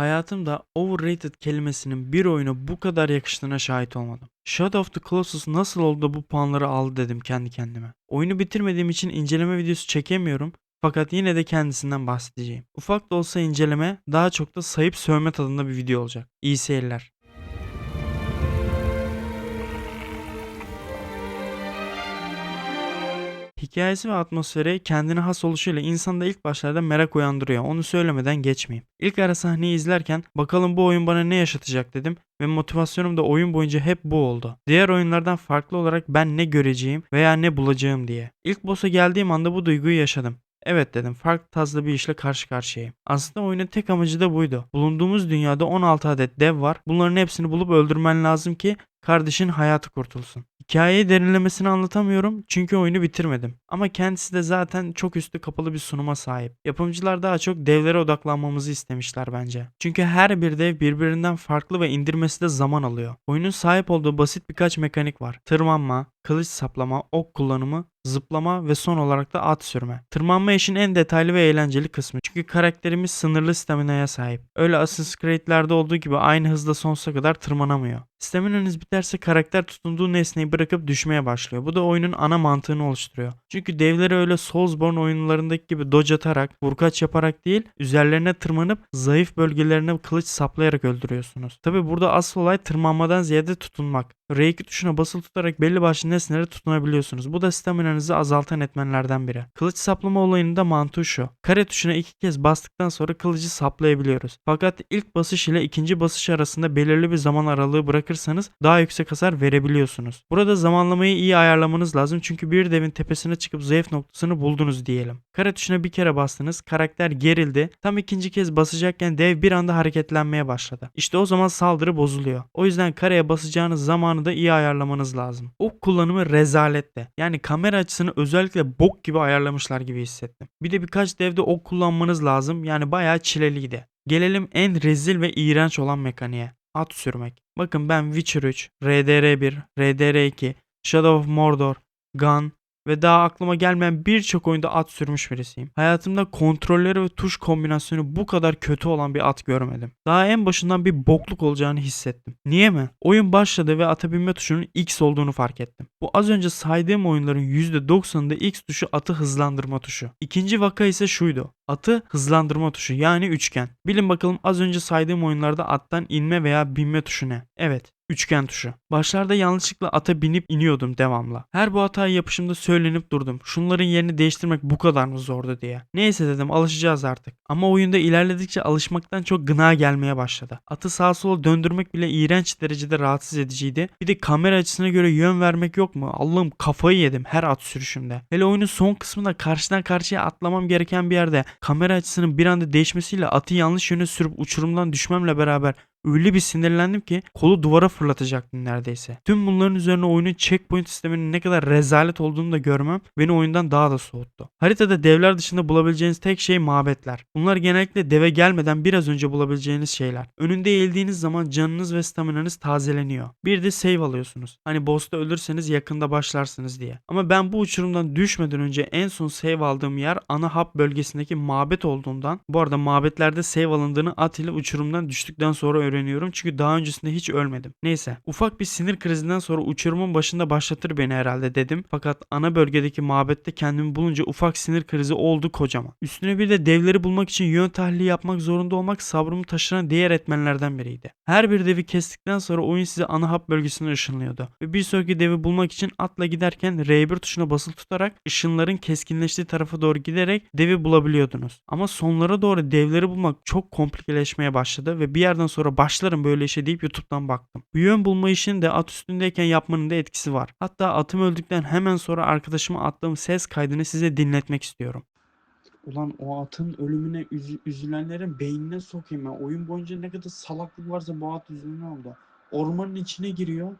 Hayatımda overrated kelimesinin bir oyuna bu kadar yakıştığına şahit olmadım. Shadow of the Colossus nasıl oldu da bu puanları aldı dedim kendi kendime. Oyunu bitirmediğim için inceleme videosu çekemiyorum fakat yine de kendisinden bahsedeceğim. Ufak da olsa inceleme daha çok da sayıp sövme tadında bir video olacak. İyi seyirler. Hikayesi ve atmosferi kendine has oluşuyla insanda ilk başlarda merak uyandırıyor. Onu söylemeden geçmeyeyim. İlk ara sahneyi izlerken bakalım bu oyun bana ne yaşatacak dedim ve motivasyonum da oyun boyunca hep bu oldu. Diğer oyunlardan farklı olarak ben ne göreceğim veya ne bulacağım diye. İlk boss'a geldiğim anda bu duyguyu yaşadım. Evet dedim farklı tarzda bir işle karşı karşıyayım. Aslında oyunun tek amacı da buydu. Bulunduğumuz dünyada 16 adet dev var. Bunların hepsini bulup öldürmen lazım ki kardeşin hayatı kurtulsun. Hikayeyi derinlemesine anlatamıyorum çünkü oyunu bitirmedim. Ama kendisi de zaten çok üstü kapalı bir sunuma sahip. Yapımcılar daha çok devlere odaklanmamızı istemişler bence. Çünkü her bir dev birbirinden farklı ve indirmesi de zaman alıyor. Oyunun sahip olduğu basit birkaç mekanik var. Tırmanma, kılıç saplama, ok kullanımı, zıplama ve son olarak da at sürme. Tırmanma işin en detaylı ve eğlenceli kısmı. Çünkü karakterimiz sınırlı staminaya sahip. Öyle Assassin's Creed'lerde olduğu gibi aynı hızda sonsuza kadar tırmanamıyor. Staminanız biterse karakter tutunduğu nesneyi bırakıp düşmeye başlıyor. Bu da oyunun ana mantığını oluşturuyor. Çünkü devleri öyle Soulsborne oyunlarındaki gibi dodge atarak, vurkaç yaparak değil, üzerlerine tırmanıp zayıf bölgelerine kılıç saplayarak öldürüyorsunuz. Tabi burada asıl olay tırmanmadan ziyade tutunmak. R2 tuşuna basılı tutarak belli başlı nesnelere tutunabiliyorsunuz. Bu da staminanızı azaltan etmenlerden biri. Kılıç saplama olayının da mantığı şu. Kare tuşuna iki kez bastıktan sonra kılıcı saplayabiliyoruz. Fakat ilk basış ile ikinci basış arasında belirli bir zaman aralığı bırakırsanız daha yüksek hasar verebiliyorsunuz. Burada zamanlamayı iyi ayarlamanız lazım çünkü bir devin tepesine çıkıp zayıf noktasını buldunuz diyelim. Kare tuşuna bir kere bastınız, karakter gerildi. Tam ikinci kez basacakken dev bir anda hareketlenmeye başladı. İşte o zaman saldırı bozuluyor. O yüzden kareye basacağınız zamanı da iyi ayarlamanız lazım. Ok kullanımı rezalette. Yani kamera açısını özellikle bok gibi ayarlamışlar gibi hissettim. Bir de birkaç devde ok kullanmanız lazım. Yani bayağı çileliydi. Gelelim en rezil ve iğrenç olan mekaniğe. At sürmek. Bakın ben Witcher 3, RDR1, RDR2, Shadow of Mordor, Gun ve daha aklıma gelmeyen birçok oyunda at sürmüş birisiyim. Hayatımda kontrolleri ve tuş kombinasyonu bu kadar kötü olan bir at görmedim. Daha en başından bir bokluk olacağını hissettim. Niye mi? Oyun başladı ve ata binme tuşunun X olduğunu fark ettim. Bu az önce saydığım oyunların %90'ında X tuşu atı hızlandırma tuşu. İkinci vaka ise şuydu. Atı hızlandırma tuşu yani üçgen. Bilin bakalım az önce saydığım oyunlarda attan inme veya binme tuşu ne? Evet, üçgen tuşu. Başlarda yanlışlıkla ata binip iniyordum devamlı. Her bu hatayı yapışımda söylenip durdum. Şunların yerini değiştirmek bu kadar mı zordu diye. Neyse dedim alışacağız artık. Ama oyunda ilerledikçe alışmaktan çok gına gelmeye başladı. Atı sağa sola döndürmek bile iğrenç derecede rahatsız ediciydi. Bir de kamera açısına göre yön vermek yok mu? Allah'ım kafayı yedim her at sürüşümde. Hele oyunun son kısmında karşıdan karşıya atlamam gereken bir yerde kamera açısının bir anda değişmesiyle atı yanlış yöne sürüp uçurumdan düşmemle beraber öyle bir sinirlendim ki kolu duvara fırlatacaktım neredeyse. Tüm bunların üzerine oyunun checkpoint sisteminin ne kadar rezalet olduğunu da görmem beni oyundan daha da soğuttu. Haritada devler dışında bulabileceğiniz tek şey mabetler. Bunlar genellikle deve gelmeden biraz önce bulabileceğiniz şeyler. Önünde eğildiğiniz zaman canınız ve staminanız tazeleniyor. Bir de save alıyorsunuz. Hani boss'ta ölürseniz yakında başlarsınız diye. Ama ben bu uçurumdan düşmeden önce en son save aldığım yer ana hub bölgesindeki mabet olduğundan bu arada mabetlerde save alındığını at ile uçurumdan düştükten sonra öğreniyorum çünkü daha öncesinde hiç ölmedim. Neyse ufak bir sinir krizinden sonra uçurumun başında başlatır beni herhalde dedim. Fakat ana bölgedeki mabette kendimi bulunca ufak sinir krizi oldu kocaman. Üstüne bir de devleri bulmak için yön tahlili yapmak zorunda olmak sabrımı taşıran diğer etmenlerden biriydi. Her bir devi kestikten sonra oyun size ana hap bölgesine ışınlıyordu. Ve bir sonraki devi bulmak için atla giderken R1 tuşuna basılı tutarak ışınların keskinleştiği tarafa doğru giderek devi bulabiliyordunuz. Ama sonlara doğru devleri bulmak çok komplikeleşmeye başladı ve bir yerden sonra başlarım böyle işe deyip YouTube'dan baktım. Bu yön bulma işini de at üstündeyken yapmanın da etkisi var. Hatta atım öldükten hemen sonra arkadaşıma attığım ses kaydını size dinletmek istiyorum. Ulan o atın ölümüne üzü- üzülenlerin beynine sokayım ya. Oyun boyunca ne kadar salaklık varsa bu at yüzünden oldu. Ormanın içine giriyor.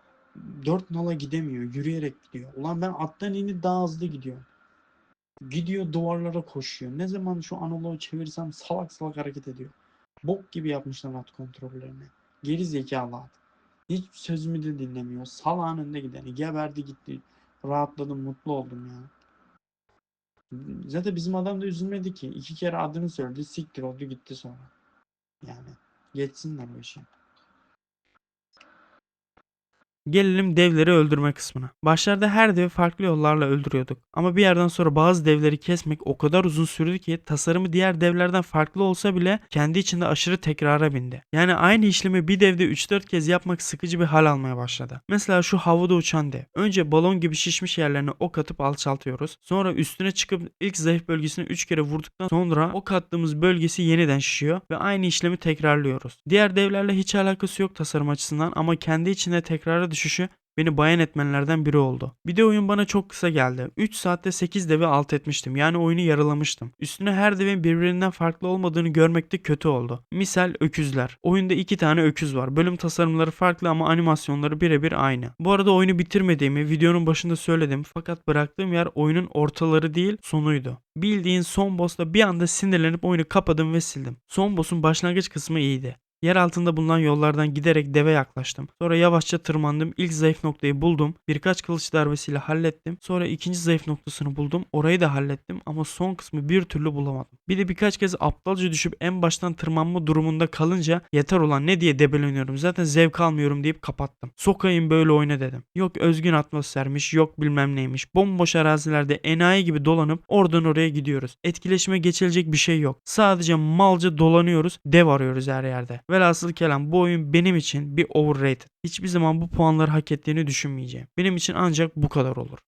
Dört nala gidemiyor. Yürüyerek gidiyor. Ulan ben attan inip daha hızlı gidiyorum. Gidiyor duvarlara koşuyor. Ne zaman şu analoğu çevirsem salak salak hareket ediyor. Bok gibi yapmışlar at kontrollerini. Geri zekalı at. Hiç sözümü de dinlemiyor. Salağın önünde gideni. Geberdi gitti. Rahatladım, mutlu oldum ya. Zaten bizim adam da üzülmedi ki. İki kere adını söyledi. Siktir oldu gitti sonra. Yani Geçsinler o işi. Gelelim devleri öldürme kısmına. Başlarda her devi farklı yollarla öldürüyorduk. Ama bir yerden sonra bazı devleri kesmek o kadar uzun sürdü ki tasarımı diğer devlerden farklı olsa bile kendi içinde aşırı tekrara bindi. Yani aynı işlemi bir devde 3-4 kez yapmak sıkıcı bir hal almaya başladı. Mesela şu havada uçan dev. Önce balon gibi şişmiş yerlerine ok atıp alçaltıyoruz. Sonra üstüne çıkıp ilk zayıf bölgesini 3 kere vurduktan sonra ok attığımız bölgesi yeniden şişiyor ve aynı işlemi tekrarlıyoruz. Diğer devlerle hiç alakası yok tasarım açısından ama kendi içinde tekrara düşüşü beni bayan etmenlerden biri oldu. Bir de oyun bana çok kısa geldi. 3 saatte 8 devi alt etmiştim. Yani oyunu yarılamıştım. Üstüne her devin birbirinden farklı olmadığını görmek de kötü oldu. Misal öküzler. Oyunda 2 tane öküz var. Bölüm tasarımları farklı ama animasyonları birebir aynı. Bu arada oyunu bitirmediğimi videonun başında söyledim. Fakat bıraktığım yer oyunun ortaları değil sonuydu. Bildiğin son boss'la bir anda sinirlenip oyunu kapadım ve sildim. Son boss'un başlangıç kısmı iyiydi. Yer altında bulunan yollardan giderek deve yaklaştım. Sonra yavaşça tırmandım. İlk zayıf noktayı buldum. Birkaç kılıç darbesiyle hallettim. Sonra ikinci zayıf noktasını buldum. Orayı da hallettim ama son kısmı bir türlü bulamadım. Bir de birkaç kez aptalca düşüp en baştan tırmanma durumunda kalınca yeter olan ne diye debeleniyorum. Zaten zevk almıyorum deyip kapattım. Sokayım böyle oyna dedim. Yok özgün atmosfermiş, yok bilmem neymiş. Bomboş arazilerde enayi gibi dolanıp oradan oraya gidiyoruz. Etkileşime geçilecek bir şey yok. Sadece malca dolanıyoruz, dev arıyoruz her yerde. Velhasıl kelam bu oyun benim için bir overrated. Hiçbir zaman bu puanları hak ettiğini düşünmeyeceğim. Benim için ancak bu kadar olur.